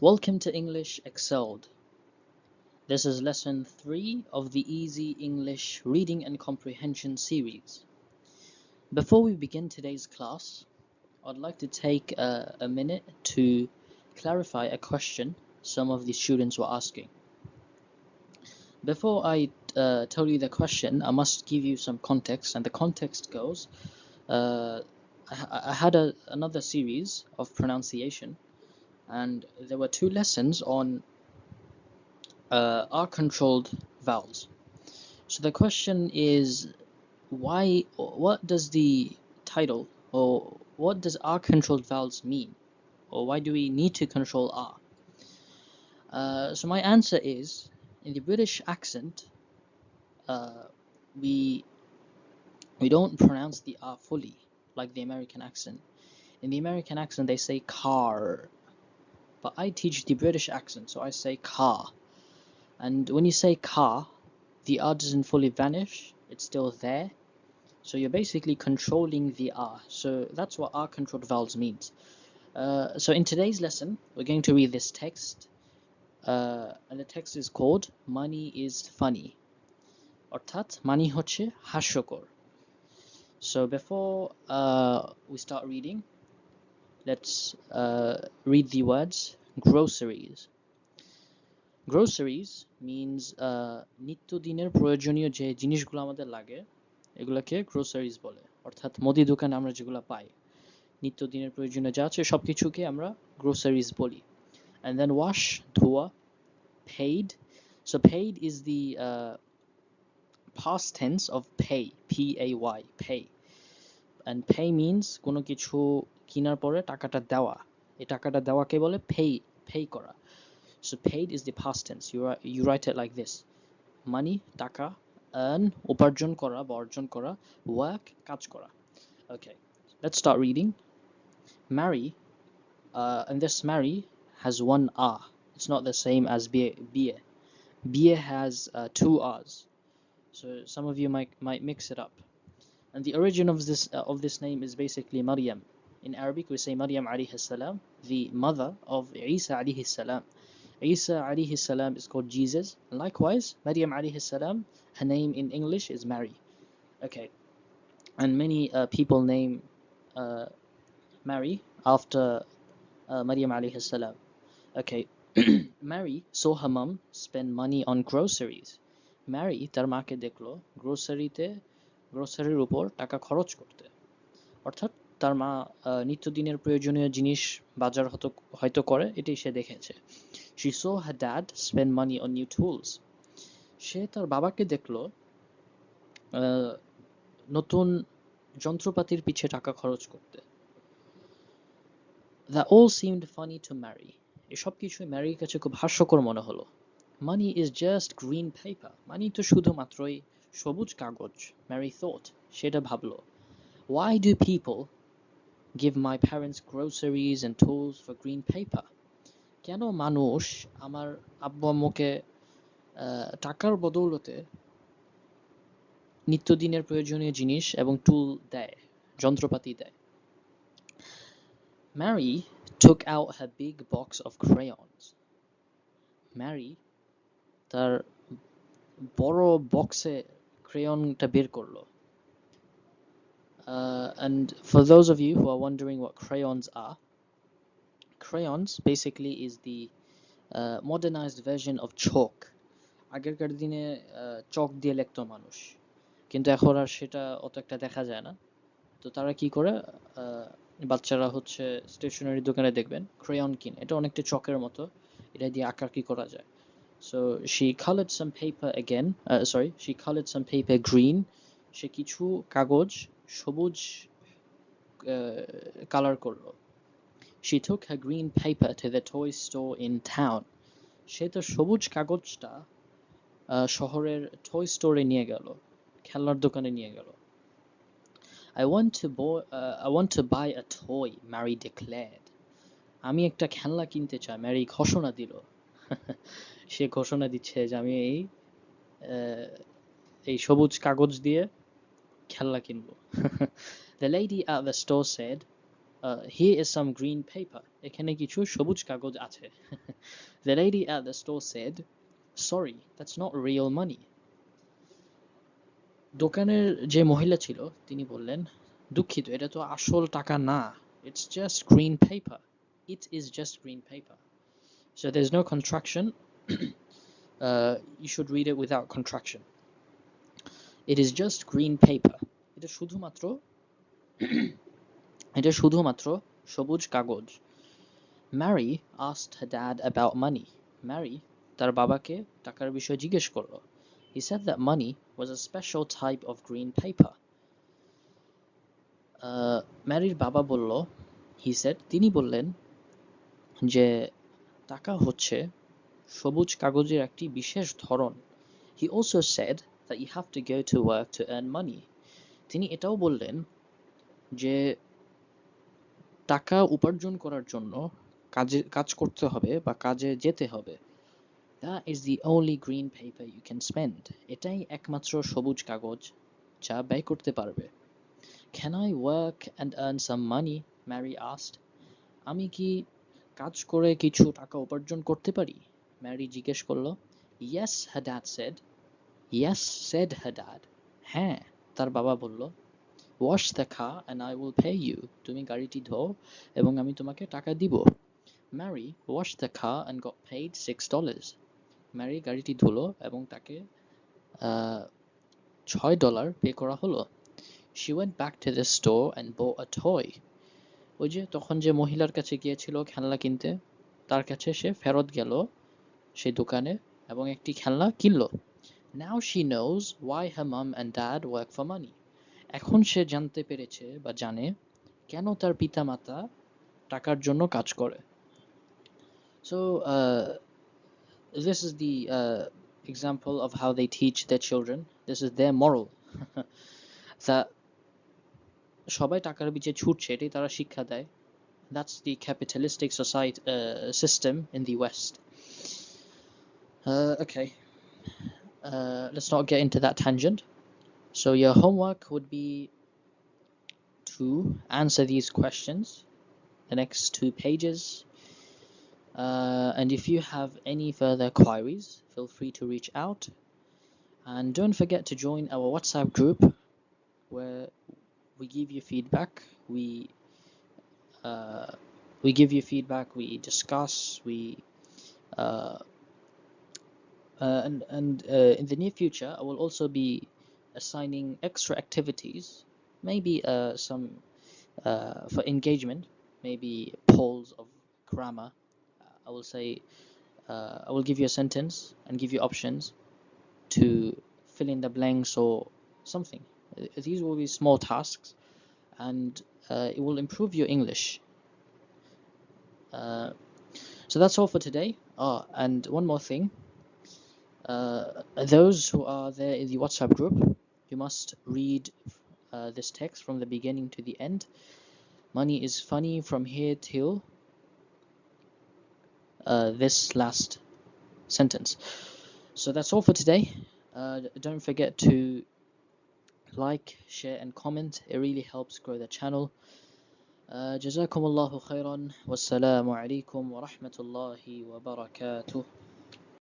Welcome to English Excelled. This is lesson 3 of the Easy English Reading and Comprehension series. Before we begin today's class, I'd like to take a, a minute to clarify a question some of the students were asking. Before I uh, tell you the question, I must give you some context, and the context goes uh, I, I had a, another series of pronunciation and there were two lessons on uh, R controlled vowels. So the question is why, what does the title or what does R controlled vowels mean? Or why do we need to control R? Uh, so my answer is in the British accent, uh, we we don't pronounce the R fully like the American accent. In the American accent, they say car but I teach the British accent, so I say car. And when you say car, the R doesn't fully vanish, it's still there. So you're basically controlling the R. So that's what R controlled vowels means. Uh, so in today's lesson, we're going to read this text. Uh, and the text is called Money is Funny. অর্থাৎ মানি হচ্ছে হাস্যকর So before uh, we start reading, let's uh, read the words groceries. Groceries means uh, নিত্যদিনের প্রয়োজনীয় যে জিনিসগুলো আমাদের লাগে এগুলোকে গ্রোসারিজ বলে অর্থাৎ মুদি দোকানে আমরা যেগুলো পাই নিত্যদিনের প্রয়োজনীয় যা আছে সব কিছুকে আমরা গ্রোসারিজ বলি and then wash ধোয়া paid so paid is the uh, past tense of pay p a y pay and pay means কোনো কিছু কেনার পরে টাকাটা দেওয়া এই টাকাটা দেওয়াকে বলে pay pay করা so paid is the past tense you, you write it like this money টাকা earn উপার্জন করা বা অর্জন করা work কাজ করা okay let's start reading marry uh, and this marry has one r it's not the same as biye biye biye has uh, two r's so some of you might might mix it up and the origin of this uh, of this name is basically Maryam in Arabic we say Maryam alayhi salam the mother of Isa alayhi salam Isa alayhi salam is called Jesus and likewise Maryam alayhi salam her name in English is Mary okay and many uh, people name uh, Mary after uh, Maryam alayhi salam okay Mary saw her mom spend money on groceries Mary তার মাকে দেখলো গ্রোসারিতে গ্রোসারির উপর টাকা খরচ করতে। অর্থাৎ তার মা নিত্যদিনের প্রয়োজনীয় জিনিস বাজার হয়তো হয়তো করে, এটাই সে দেখেছে। She saw her dad spend money on new tools. সে তার বাবাকে দেখল নতুন যন্ত্রপাতির পিছে টাকা খরচ করতে। That all seemed funny to Mary. এসব কিছুই ম্যারির কাছে খুব হাস্যকর মনে হলো। Money is just green paper. Money তো শুধুমাত্রই সবুজ কাগজ Mary thought সেটা ভাবলো why do people give my parents groceries and tools for green paper কেন মানুষ আমার আব্বু আম্মুকে টাকার বদৌলতে নিত্যদিনের প্রয়োজনীয় জিনিস এবং টুল দেয় যন্ত্রপাতি দেয় Mary took out her big box of crayons. Mary তার বড় বক্সে ক্রেয়নটা বের করল। Uh, and for those of you who are wondering what crayons are crayons basically is the uh, modernized version of chalk আগেরকার দিনে চক দিয়ে লিখতো মানুষ। কিন্তু এখন আর সেটা অত একটা দেখা যায় না। তো তারা কি করে বাচ্চারা হচ্ছে স্টেশনারি দোকানে দেখবেন ক্রেয়ন কিনে। এটা অনেকটা চকের মতো। এটা দিয়ে আঁকা কি করা যায়। So she colored some paper again uh, sorry she colored some paper green সে কিছু কাগজ সবুজ কালার করল she took her green paper to the toy store in town সে তো সবুজ কাগজটা শহরের টয় স্টোরে নিয়ে গেল খেলনার দোকানে নিয়ে গেল I want to boy, uh, I want to buy a toy Mary declared আমি একটা খেলনা কিনতে চাই ম্যারি ঘোষণা দিল সে ঘোষণা দিচ্ছে যে আমি এই এই সবুজ কাগজ দিয়ে খেলনা কিনবো the lady at the store said uh, here is some green paper এখানে কিছু সবুজ কাগজ আছে the lady at the store said sorry that's not real money দোকানের যে মহিলা ছিল তিনি বললেন দুঃখিত এটা তো আসল টাকা না it's just green paper it is just green paper so there's no contraction uh, you should read it without contraction it is just green paper এটা শুধুমাত্র এটা শুধুমাত্র সবুজ কাগজ her dad about money Mary তার বাবাকে টাকার বিষয়ে জিজ্ঞেস করল he said that money was a special type of green paper uh, ম্যারির বাবা বলল he said তিনি বললেন যে টাকা হচ্ছে সবুজ কাগজের একটি বিশেষ ধরন he also said that you have to go to work to earn money তিনি এটাও বললেন যে টাকা উপার্জন করার জন্য কাজে কাজ করতে হবে বা কাজে যেতে হবে that is the only green paper you can spend এটাই একমাত্র সবুজ কাগজ যা ব্যয় করতে পারবে can I work and earn some money Mary asked আমি কি কাজ করে কিছু টাকা উপার্জন করতে পারি ম্যারি জিজ্ঞেস করল dad said yes said her dad হ্যাঁ তার বাবা বলল wash the car and I will pay you তুমি গাড়িটি ধোও এবং আমি তোমাকে টাকা দিব Mary washed the car and got paid six dollars Mary গাড়িটি ধুলো এবং তাকে ছয় ডলার পে করা হলো she went back to the store and bought a toy ওই যে তখন যে মহিলার কাছে গিয়েছিল খেলনা কিনতে তার কাছে সে ফেরত গেল সেই দোকানে এবং একটি খেলনা কিনলো now she knows why her mum and dad work for money এখন সে জানতে পেরেছে বা জানে কেন তার পিতামাতা টাকার জন্য কাজ করে uh, this is the uh, example of how they teach their children this is their moral that সবাই টাকার পিছে ছুটছে এটাই তারা শিক্ষা দেয় that's the capitalistic society uh, system in the west uh, okay uh, let's not get into that tangent so your homework would be to answer these questions the next two pages uh, and if you have any further queries feel free to reach out and don't forget to join our whatsapp group where we give you feedback we uh, we give you feedback we discuss we uh, uh, and and uh, in the near future I will also be assigning extra activities maybe uh, some for engagement maybe polls of grammar. I will say I will give you a sentence and give you options to fill in the blanks or something these will be small tasks and uh, it will improve your English. Uh, so that's all for today. Oh, and one more thing. Uh, those who are there in the WhatsApp group, you must read uh, this text from the beginning to the end. Money is funny from here till uh, this last sentence. So that's all for today. Uh, don't forget to like, share, and comment. It really helps grow the channel. Uh, جزاكم الله خيرا والسلام عليكم ورحمة الله وبركاته